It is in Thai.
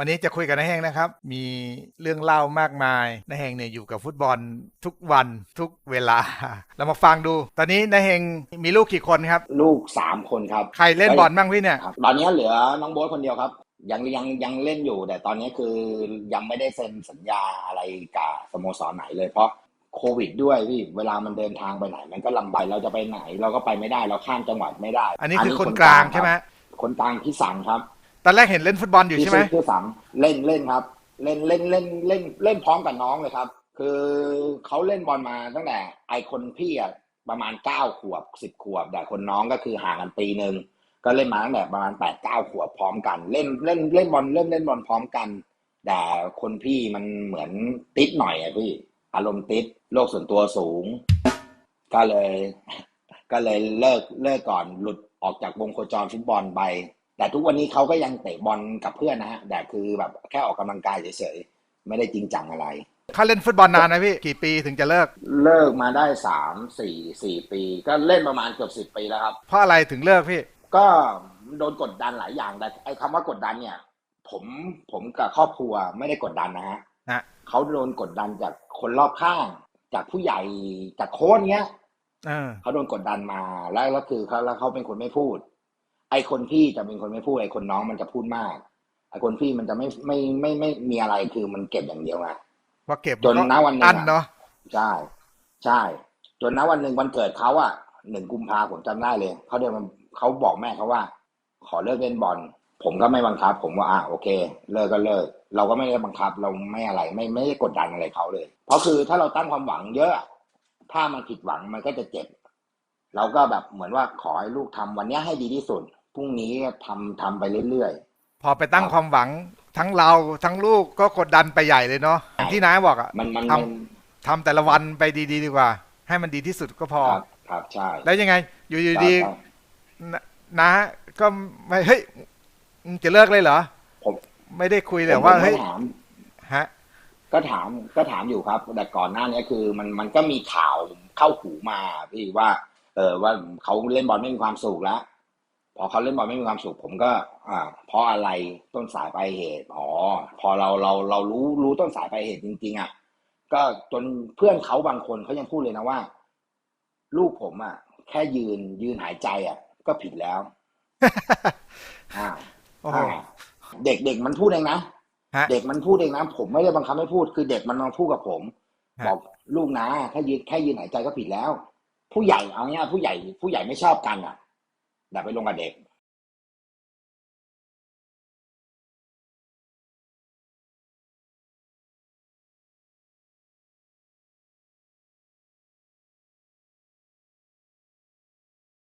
วันนี้จะคุยกับนายแหงนะครับ มีเรื่องเล่ามากมายนายแหงเนี่ยอยู่กับฟุตบอลทุกวันทุกเวลา เรามาฟังดู ตอนนี้นายแหงมีลูกกี่คนครับ ลูกสามคนครับ ใครเล่นบอลบ้างพี่เนี่ยครับตอนนี้เหลือน้องโบ๊ทคนเดียวครับยังยังยังเล่นอยู่แต่ตอนนี้คือยังไม่ได้เซ็นสัญญาอะไรกับสโมสรไหนเลยเพราะโควิดด้วยพี่เวลามันเดินทางไปไหน มันก็ลำบากเราจะไปไหน เราก็ไปไม่ได้เราข้ามจังหวัดไม่ได้ อันนี้คือคนกลางใช่ไหมครับคนกลางพี่สังครับ ตอนแรกเห็นเล่นฟุตบอลอยู่ใช่ไหมที่สังเล่นเล่นครับ เล่นเล่นเล่นเล่นเล่นพร้อมกับน้องเลยครับ คือเขาเล่นบอลมาตั้งแต่ไอคนพี่อะประมาณเก้าขวบสิบขวบ แต่คนน้องก็คือห่างกันปีหนึ่งก็เล่นมาตั้งแต่ประมาณแปดเก้าขวบพร้อมกัน เล่นเล่นเล่นบอลเริ่มเล่นบอลพร้อมกัน แต่คนพี่มันเหมือนติดหน่อยอะพี่อารมณ์ติดโลกส่วนตัวสูง ก็เลย ก็เลยเลิกเลิกก่อนหลุดออกจากวงโคจรฟุตบอลไป แต่ทุกวันนี้เขาก็ยังเตะบอลกับเพื่อนนะฮะแต่คือแบบแค่ออกกำลังกายเฉยๆไม่ได้จริงจังอะไรเขาเล่นฟุตบอลนานนะพี่กี่ปีถึงจะเลิก เลิกมาได้สามสี่สี่ปี ก็เล่นประมาณเกือบสิบปีแล้วครับ เพราะอะไรถึงเลิกพี่ ก็โดนกดดันหลายอย่างแต่ไอ้คำว่ากดดันเนี่ย ผมผมกับครอบครัวไม่ได้กดดันนะฮะฮะเขาโดนกดดันจากคนรอบข้าง จากผู้ใหญ่จากโค้ชเนี้ยเออเขาโดนกดดันมาแล้วแล้วคือเขาแล้วเขาเป็นคนไม่พูด ไอ้คนพี่จะเป็นคนไม่พูดไอ้คนน้องมันจะพูดมากไอ้คนพี่มันจะไม่ไม่ไม่ไม่ไม่มีอะไรคือมันเก็บอย่างเดียวไงพอเก็บจนณวันหนึ่งอันอะเนาะใช่ใช่ จนณวันหนึ่งวันเกิดเขาอะหนึ่งกุมภาผมจำได้เลยเขาเดินมาเขาบอกแม่เขาว่า ขอเลิกเล่นบอลผมก็ไม่บังคับ ผมว่าอะโอเค เลิกก็เลิก เราก็ไม่ได้บังคับ เราไม่อะไร ไม่ไม่ได้กดดันอะไรเขาเลย เพราะคือถ้าเราตั้งความหวังเยอะ ถ้ามันผิดหวังมันก็จะเจ็บ เราก็แบบเหมือนว่าขอให้ลูกทำวันเนี้ยให้ดีที่สุดพ รุ่งนี้ก็ทำทำไปเรื่อยพอไปตั้งความหวังทั้งเราทั้งลูกก็กดดันไปใหญ่เลยเนาะอย่างที่น้าบอกอะๆมันมันทมันทำแต่ละวันไปดีๆดีกว่า ให้มันดีที่สุดก็พอครับครับใช่แล้วยังไง อยู่ดีใช่ๆนะนะก็ไม่เฮ้ยมึงจะเลิกเลยเหรอผมไม่ได้คุยเลยผมว่าผมเฮ้ยก็ถามฮะก็ถามก็ถามอยู่ครับ แต่ก่อนหน้านี้คือมันมันก็มีข่าวเข้าหูมาพี่ว่า เออว่าเขาเล่นบอลไม่มีความสุขแล้ว พอเขาเล่นบอลไม่มีความสุขผมก็ อ่า เพราะอะไรต้นสายปลายเหตุอ๋อพอเราเราเรารู้รู้ต้นสายปลายเหตุจริง ๆอะก็จนเพื่อนเขาบางคนเขายังพูดเลยนะว่า ลูกผมอะ แค่ยืนยืนหายใจอะ ก็ผิดแล้วอ่าโอ้โหอ่าเด็กเด็กมันพูดเองนะฮะเด็กมันพูดเองนะผมไม่ได้บังคับให้พูดคือเด็กมันมาพูดกับผมฮะบอกลูกนะแค่ยืนแค่ยืนหายใจก็ผิดแล้ว ผู้ใหญ่เอาเนี้ยผู้ใหญ่ผู้ใหญ่ไม่ชอบกันอะ ดับไปลงกับเด็ก